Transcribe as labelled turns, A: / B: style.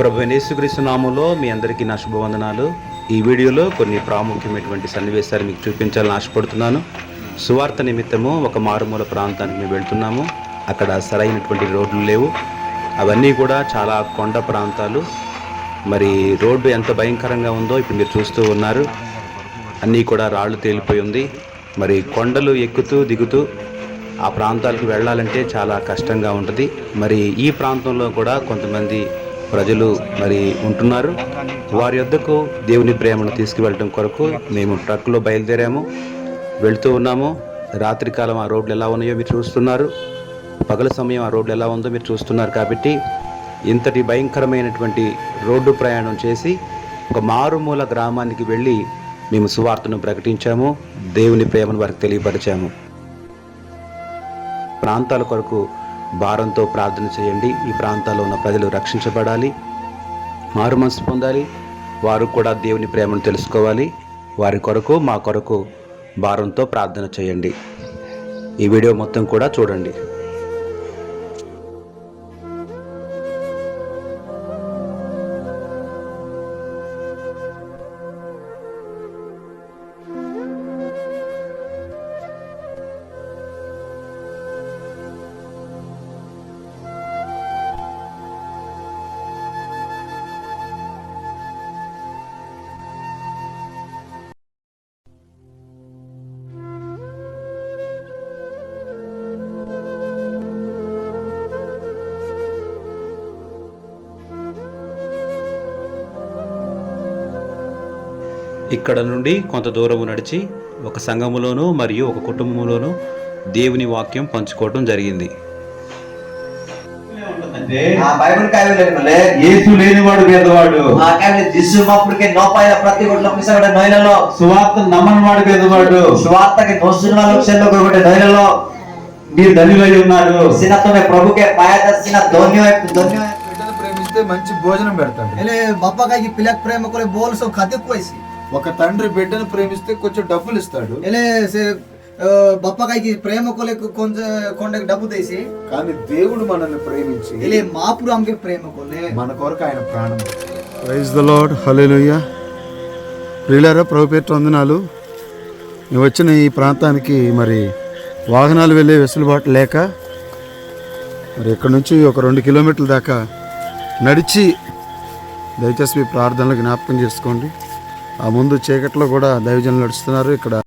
A: ప్రభు యేసుక్రీస్తు నామంలో మీ అందరికీ నా శుభవందనాలు. ఈ వీడియోలో కొన్ని ప్రాముఖ్యమైనటువంటి సన్నివేశాలు మీకు చూపించాలని ఆశపడుతున్నాను. సువార్త నిమిత్తము ఒక మారుమూల ప్రాంతానికి మేము వెళ్తున్నాము. అక్కడ సరైనటువంటి రోడ్లు లేవు. అవన్నీ కూడా చాలా కొండ ప్రాంతాలు. మరి రోడ్డు ఎంత భయంకరంగా ఉందో ఇప్పుడు మీరు చూస్తూ ఉన్నారు. అన్నీ కూడా రాళ్ళు తేలిపోయి ఉంది. మరి కొండలు ఎక్కుతూ దిగుతూ ఆ ప్రాంతాలకు వెళ్ళాలంటే చాలా కష్టంగా ఉంటుంది. మరి ఈ ప్రాంతంలో కూడా కొంతమంది ప్రజలు మరి ఉంటున్నారు. వారి యొద్దకు దేవుని ప్రేమను తీసుకువెళ్ళడం కొరకు మేము ట్రక్లో బయలుదేరాము. వెళుతూ ఉన్నాము. రాత్రికాలం ఆ రోడ్లు ఎలా ఉన్నాయో మీరు చూస్తున్నారు. పగల సమయం ఆ రోడ్లు ఎలా ఉందో మీరు చూస్తున్నారు కాబట్టి ఇంతటి భయంకరమైనటువంటి రోడ్డు ప్రయాణం చేసి ఒక మారుమూల గ్రామానికి వెళ్ళి మేము సువార్తను ప్రకటించాము. దేవుని ప్రేమను వారికి తెలియపరిచాము. ప్రాంతాల కొరకు భారంతో ప్రార్థన చేయండి. ఈ ప్రాంతాల్లో ఉన్న ప్రజలు రక్షించబడాలి. మారు మనసు పొందాలి. వారు కూడా దేవుని ప్రేమను తెలుసుకోవాలి. వారి కొరకు మా కొరకు భారంతో ప్రార్థన చేయండి. ఈ వీడియో మొత్తం కూడా చూడండి. ఇక్కడ నుండి కొంత దూరము నడిచి ఒక సంఘములోను మరియు ఒక కుటుంబంలోనూ దేవుని వాక్యం పంచుకోవడం జరిగింది.
B: పేదవాడు.
C: ఆ
B: ప్రతి ఒక్కటి వాడు పేదవాడు.
C: సువార్తకి ఒకటి
B: మీరు
D: ప్రేమిస్తే మంచి భోజనం పెడతాడు.
E: బాబాకి పిల్లకి ప్రేమకులే బోల్సో కథక్కువేసి
D: ఒక తండ్రి బిడ్డను ప్రేమిస్తే కొంచెం డబ్బులు ఇస్తాడు.
E: బొప్పకాయకి ప్రేమ కొలకు కొంచెం కొండకి డబ్బు తీసి.
D: కానీ దేవుడు మనల్ని ప్రేమించి
E: ఇలా మాపుడు ఆమెకి ప్రేమ కొలే.
D: మన కొరకు ఆయన ప్రాణం. Praise the Lord hallelujah. ప్రియులారా ప్రభు పేరు వందనాలు. నువ్వు వచ్చిన ఈ ప్రాంతానికి మరి వాహనాలు వెళ్ళే వెసులుబాటు లేక మరి ఇక్కడ నుంచి ఒక రెండు కిలోమీటర్ల దాకా నడిచి దయచేసి మీ ప్రార్థనలు జ్ఞాపకం చేసుకోండి. ఆ ముందు చీకట్లో కూడా దైవజనులు నడుస్తున్నారు. ఇక్కడ